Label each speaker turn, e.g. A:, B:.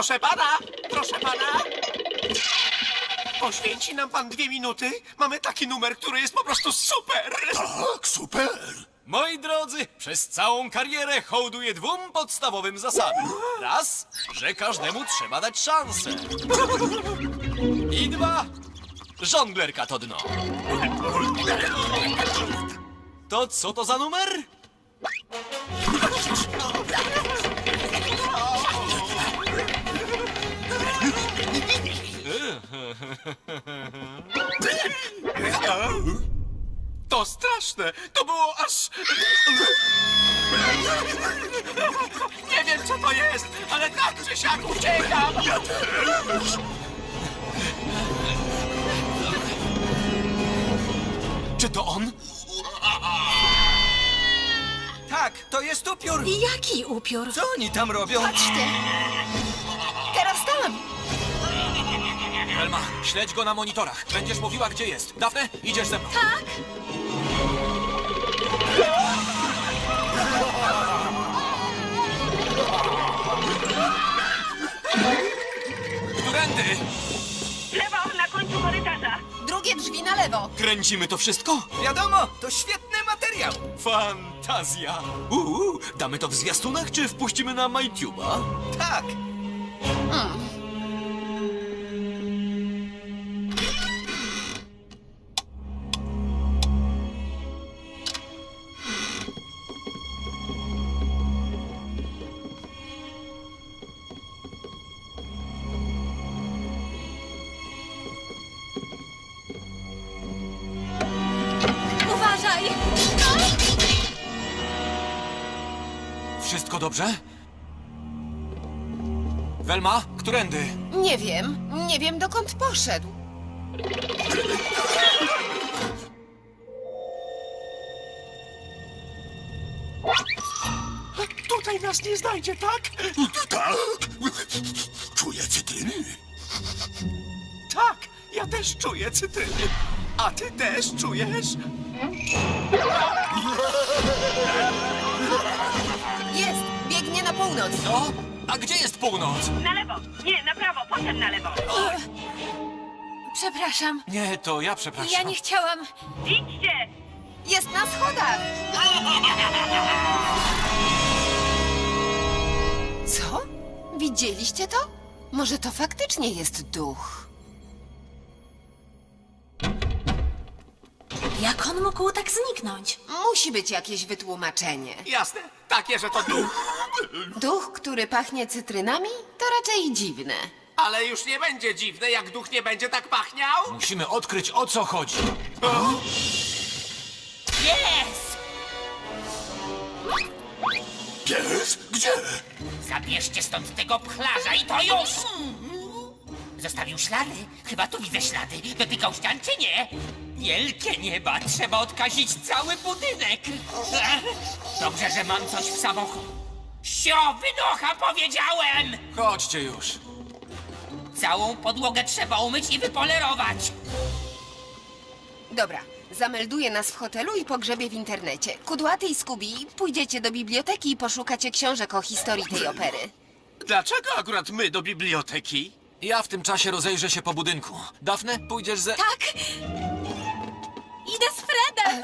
A: Proszę pana, proszę pana. Poświęci nam pan dwie minuty? Mamy taki numer, który jest po prostu super.
B: Tak, super!
C: Moi drodzy, przez całą karierę hołduję dwóm podstawowym zasadom. Raz, że każdemu trzeba dać szansę. I dwa, żonglerka to dno. To co to za numer?
A: To straszne. To było aż... Nie wiem, co to jest, ale tak czy siak uciekam.
C: Czy to on?
D: Tak, to jest upiór!
E: Jaki upiór?
D: Co oni tam robią?
E: Patrzcie! Teraz tam!
C: Elma, śledź go na monitorach. Będziesz mówiła, gdzie jest. Dafne, idziesz ze mną.
E: Tak?
C: Którędy?
F: Lewo, na końcu korytarza.
E: Drugie drzwi na lewo!
C: Kręcimy to wszystko?
D: Wiadomo, to świetny materiał!
C: Fantazja! Uuu, damy to w zwiastunach, czy wpuścimy na MyTube'a?
D: Tak!
C: Wszystko dobrze? Welma, którędy?
E: Nie wiem, nie wiem dokąd poszedł.
A: Tutaj nas nie znajdzie, tak?
B: Tak! Czuję cytryny.
A: Tak, ja też czuję cytryny. A ty też czujesz?
E: Północ!
C: No? A gdzie jest północ?
F: Na lewo. Nie, na prawo, potem na lewo.
E: Przepraszam,
C: Nie, to ja przepraszam.
E: ja nie chciałam.
F: Idźcie!
E: Jest na schodach! Co? Widzieliście to? Może to faktycznie jest duch?
G: Jak on mógł tak zniknąć?
E: Musi być jakieś wytłumaczenie.
A: Jasne, takie, że to duch.
E: Duch, który pachnie cytrynami, to raczej dziwne.
A: Ale już nie będzie dziwne, jak duch nie będzie tak pachniał.
C: Musimy odkryć, o co chodzi.
B: Pies? Gdzie?
H: Zabierzcie stąd tego pchlarza i to już! Zostawił ślady? Chyba tu widzę ślady. Dotykał ścian czy nie? Wielkie nieba, trzeba odkazić cały budynek. Dobrze, że mam coś w samochodzie. Sio, wynocha, powiedziałem!
C: Chodźcie już.
H: Całą podłogę trzeba umyć i wypolerować.
E: Dobra, zamelduję nas w hotelu i pogrzebie w internecie. Kudłaty i Skubi, pójdziecie do biblioteki i poszukacie książek o historii tej opery.
A: Dlaczego akurat my do biblioteki?
C: Ja w tym czasie rozejrzę się po budynku. Dafne, pójdziesz ze...
G: Tak! Idę z Fredem!